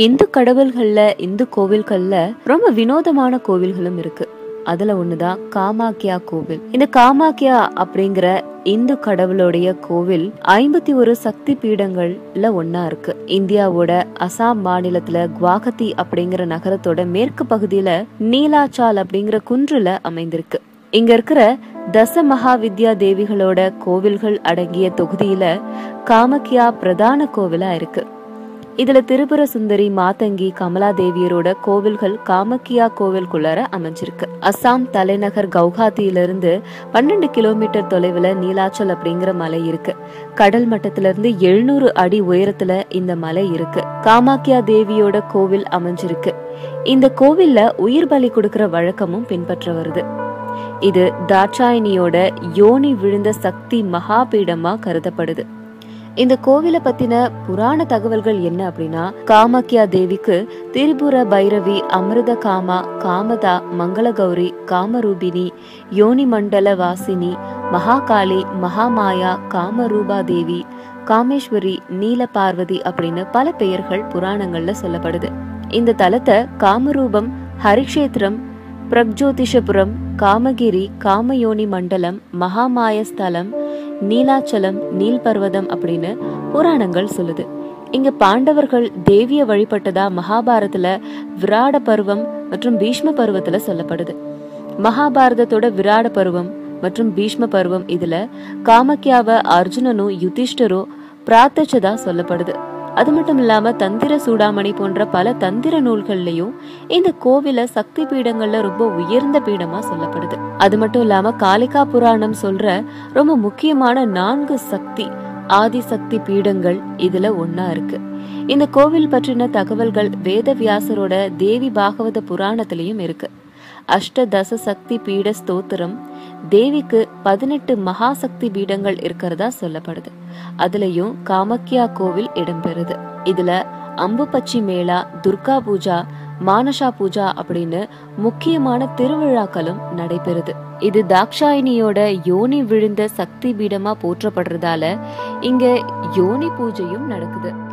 இந்து கடவுள்கள்ல இந்து கோவில்கள்ல ரொம்ப வினோதமான கோவில்களும் இருக்கு. அதுல ஒண்ணுதான் காமாக்கியா கோவில். இந்த காமாக்கியா அப்படிங்கிற இந்து கடவுளுடைய கோவில் ஐம்பத்தி ஒரு சக்தி பீடங்கள்ல ஒன்னா இருக்கு. இந்தியாவோட அசாம் மாநிலத்துல குவாகத்தி அப்படிங்கிற நகரத்தோட மேற்கு பகுதியில நீலாச்சால் அப்படிங்கிற குன்றுல அமைந்திருக்கு. இங்க இருக்கிற தச மகாவித்யா தேவிகளோட கோவில்கள் அடங்கிய தொகுதியில காமக்கியா பிரதான கோவிலா இருக்கு. இதுல திரிபுர சுந்தரி மாதங்கி கமலா தேவியரோட கோவில்கள் காமக்கியா கோவில்குள்ளார அமைஞ்சிருக்கு. அஸ்ஸாம் தலைநகர் கவுஹாத்தியிலிருந்து பன்னெண்டு கிலோமீட்டர் தொலைவுல நீலாச்சல் அப்படிங்கிற மலை இருக்கு. கடல் மட்டத்துல இருந்து எழுநூறு அடி உயரத்துல இந்த மலை இருக்கு. காமாக்கியா தேவியோட கோவில் அமைஞ்சிருக்கு. இந்த கோவில்ல உயிர் பலி கொடுக்கிற வழக்கமும் பின்பற்ற வருது. இது தாட்சாயணியோட யோனி விழுந்த சக்தி மகாபீடமா கருதப்படுது. இந்த கோவிலை பத்தின புராண தகவல்கள் என்ன அப்படின்னா காமாக்கியா தேவிக்கு திரிபுர பைரவி அமிர்த காமா காமதா மங்களகௌரி காமரூபினி யோனி மண்டல வாசினி மகாகாளி மகாமாயா காமரூபா தேவி காமேஸ்வரி நீல பார்வதி அப்படின்னு பல பெயர்கள் புராணங்கள்ல சொல்லப்படுது. இந்த தலத்தை காமரூபம் ஹரிக்ஷேத்திரம் பிரக்ஜோதிஷபுரம் காமகிரி காமயோனி மண்டலம் மகாமாய ஸ்தலம் நீலாச்சலம் நீல் பர்வதம் அப்படின்னு புராணங்கள் சொல்லுது. இங்க பாண்டவர்கள் தேவிய வழிபட்டதா மகாபாரதத்துல விராட பருவம் மற்றும் பீஷ்ம பருவத்துல சொல்லப்படுது. மகாபாரதத்தோட விராட பருவம் மற்றும் பீஷ்ம பருவம் இதுல காமக்கியாவ அர்ஜுனனும் யுதிஷ்டரும் பிரார்த்திச்சதா சொல்லப்படுது. அது மட்டும் இல்லாம தந்திர சூடாமணி போன்ற பல தந்திர நூல்கள்லயும் இந்த கோவில சக்தி பீடங்கள்ல ரொம்ப உயர்ந்த பீடமா சொல்லப்படுது. அது மட்டும் இல்லாம காளிகா புராணம் சொல்ற ரொம்ப முக்கியமான நான்கு சக்தி ஆதிசக்தி பீடங்கள் இதுல ஒன்னா இருக்கு. இந்த கோவில் பற்றின தகவல்கள் வேதவியாசரோட தேவி பாகவத புராணத்திலையும் இருக்கு. அஷ்டதச சக்தி பீட ஸ்தோத்திரம் தேவிக்கு பதினெட்டு மகாசக்தி பீடங்கள் இருக்கிறதா சொல்லப்படுது. அதுலயும் காமக்கியா கோவில் இடம்பெறுது. இதுல அம்புபச்சி மேளா துர்கா பூஜா மானசா பூஜா அப்படின்னு முக்கியமான திருவிழாக்களும் நடைபெறுது. இது தாக்ஷாயினியோட யோனி விழுந்த சக்தி பீடமா போற்றப்படுறதால இங்க யோனி பூஜையும் நடக்குது.